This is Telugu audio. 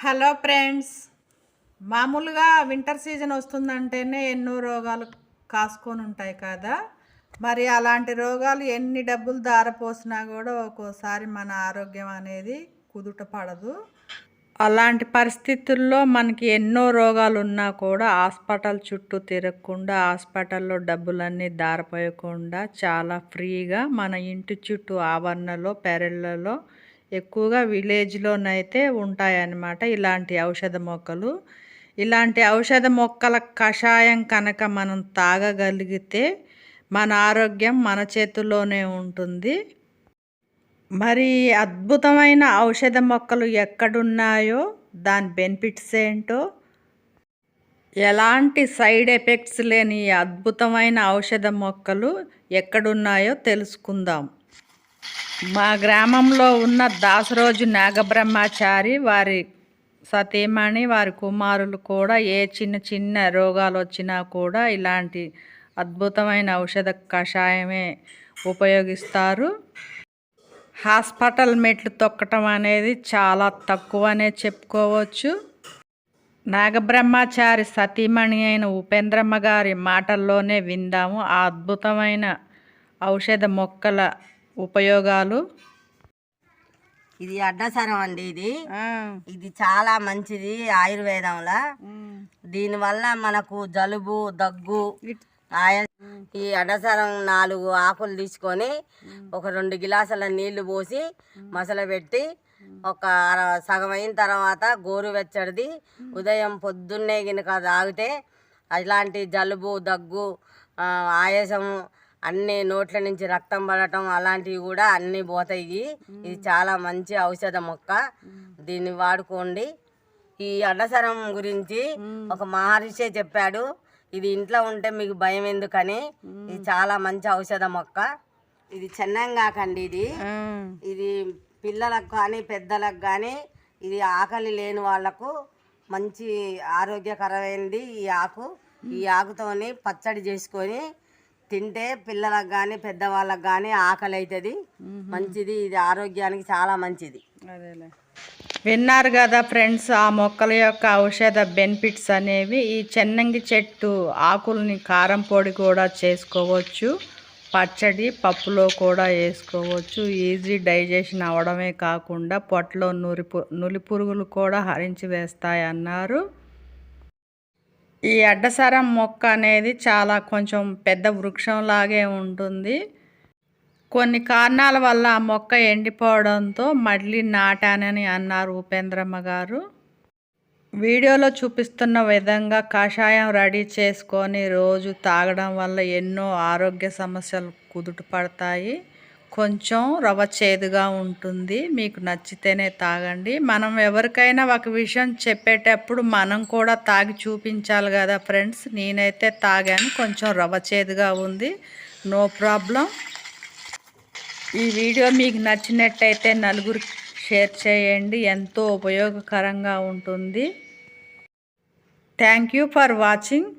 హలో ఫ్రెండ్స్ మామూలుగా వింటర్ సీజన్ వస్తుందంటేనే ఎన్నో రోగాలు కాసుకొని ఉంటాయి కదా. మరి అలాంటి రోగాలు ఎన్ని డబ్బులు దారపోసినా కూడా ఒక్కోసారి మన ఆరోగ్యం అనేది కుదుట పడదు. అలాంటి పరిస్థితుల్లో మనకి ఎన్నో రోగాలు ఉన్నా కూడా హాస్పిటల్ చుట్టూ తిరగకుండా హాస్పిటల్లో డబ్బులన్నీ దారపోయకుండా చాలా ఫ్రీగా మన ఇంటి చుట్టూ ఆవరణలో పెరళ్ళలో ఎక్కువగా విలేజ్లోనైతే ఉంటాయన్నమాట ఇలాంటి ఔషధ మొక్కలు. ఇలాంటి ఔషధ మొక్కల కషాయం కనుక మనం తాగగలిగితే మన ఆరోగ్యం మన చేతుల్లోనే ఉంటుంది. మరి అద్భుతమైన ఔషధ మొక్కలు ఎక్కడున్నాయో దాని బెనిఫిట్స్ ఏంటో? ఎలాంటి సైడ్ ఎఫెక్ట్స్ లేని అద్భుతమైన ఔషధ మొక్కలు ఎక్కడున్నాయో తెలుసుకుందాం. మా గ్రామంలో ఉన్న దాసరోజు నాగబ్రహ్మచారి వారి సతీమణి వారి కుమారులు కూడా ఏ చిన్న చిన్న రోగాలు వచ్చినా కూడా ఇలాంటి అద్భుతమైన ఔషధ కషాయమే ఉపయోగిస్తారు. హాస్పిటల్ మెట్లు తొక్కటం అనేది చాలా తక్కువనే చెప్పుకోవచ్చు. నాగబ్రహ్మచారి సతీమణి అయిన ఉపేంద్రమ్మ గారి మాటల్లోనే విందాము. ఆ అద్భుతమైన ఔషధ మొక్కల ఉపయోగాలు? ఇది అడ్డసరం అండి ఇది. ఇది చాలా మంచిది ఆయుర్వేదంలో. దీనివల్ల మనకు జలుబు దగ్గు ఆయ ఈ అడ్డసరం నాలుగు ఆకులు తీసుకొని ఒక రెండు గిలాసుల నీళ్ళు పోసి మసలబెట్టి ఒక సగం అయిన తర్వాత గోరువెచ్చడిది ఉదయం పొద్దున్నే గినక తాగితే ఇలాంటి జలుబు దగ్గు ఆయాసము అన్ని నోట్ల నుంచి రక్తం పడటం అలాంటివి కూడా అన్నీ పోతాయి. ఇది చాలా మంచి ఔషధ మొక్క. దీన్ని వాడుకోండి. ఈ అడ్డసరం గురించి ఒక మహర్షి చెప్పాడు ఇది ఇంట్లో ఉంటే మీకు భయం ఎందుకని? ఇది చాలా మంచి ఔషధ మొక్క. ఇది చెన్నంగాకండి ఇది. ఇది పిల్లలకు కానీ పెద్దలకు కానీ ఇది ఆకలి లేని వాళ్ళకు మంచి ఆరోగ్యకరమైనది ఈ ఆకు. ఈ ఆకుతోని పచ్చడి చేసుకొని తింటే పిల్లలకు కానీ పెద్దవాళ్ళకి కానీ ఆకలి అవుతుంది మంచిది ఇది ఆరోగ్యానికి చాలా మంచిది. అదేలే. విన్నారు కదా ఫ్రెండ్స్ ఆ మొక్కల యొక్క ఔషధ బెనిఫిట్స్ అనేవి ఈ చెన్నంగి చెట్టు ఆకుల్ని కారం పొడి కూడా చేసుకోవచ్చు పచ్చడి పప్పులో కూడా వేసుకోవచ్చు ఈజీ డైజెషన్ అవడమే కాకుండా పొట్టలో నురి నులి పురుగులు కూడా హరించి వేస్తాయి అన్నారు ఈ అడ్డసరం మొక్క అనేది చాలా కొంచెం పెద్ద వృక్షంలాగే ఉంటుంది. కొన్ని కారణాల వల్ల ఆ మొక్క ఎండిపోవడంతో మళ్ళీ నాటానని అన్నారు ఉపేంద్రమ్మ గారు. వీడియోలో చూపిస్తున్న విధంగా కషాయం రెడీ చేసుకొని రోజు తాగడం వల్ల ఎన్నో ఆరోగ్య సమస్యలు కుదుట పడతాయి. కొంచెం రవ చేదుగా ఉంటుంది. మీకు నచ్చితేనే తాగండి. మనం ఎవరికైనా ఒక విషయం చెప్పేటప్పుడు మనం కూడా తాగి చూపించాలి కదా ఫ్రెండ్స్. నేనైతే తాగాను. కొంచెం రవ చేదుగా ఉంది. No problem. ఈ వీడియో మీకు నచ్చినట్టయితే నలుగురు షేర్ చేయండి. ఎంతో ఉపయోగకరంగా ఉంటుంది. Thank you for watching.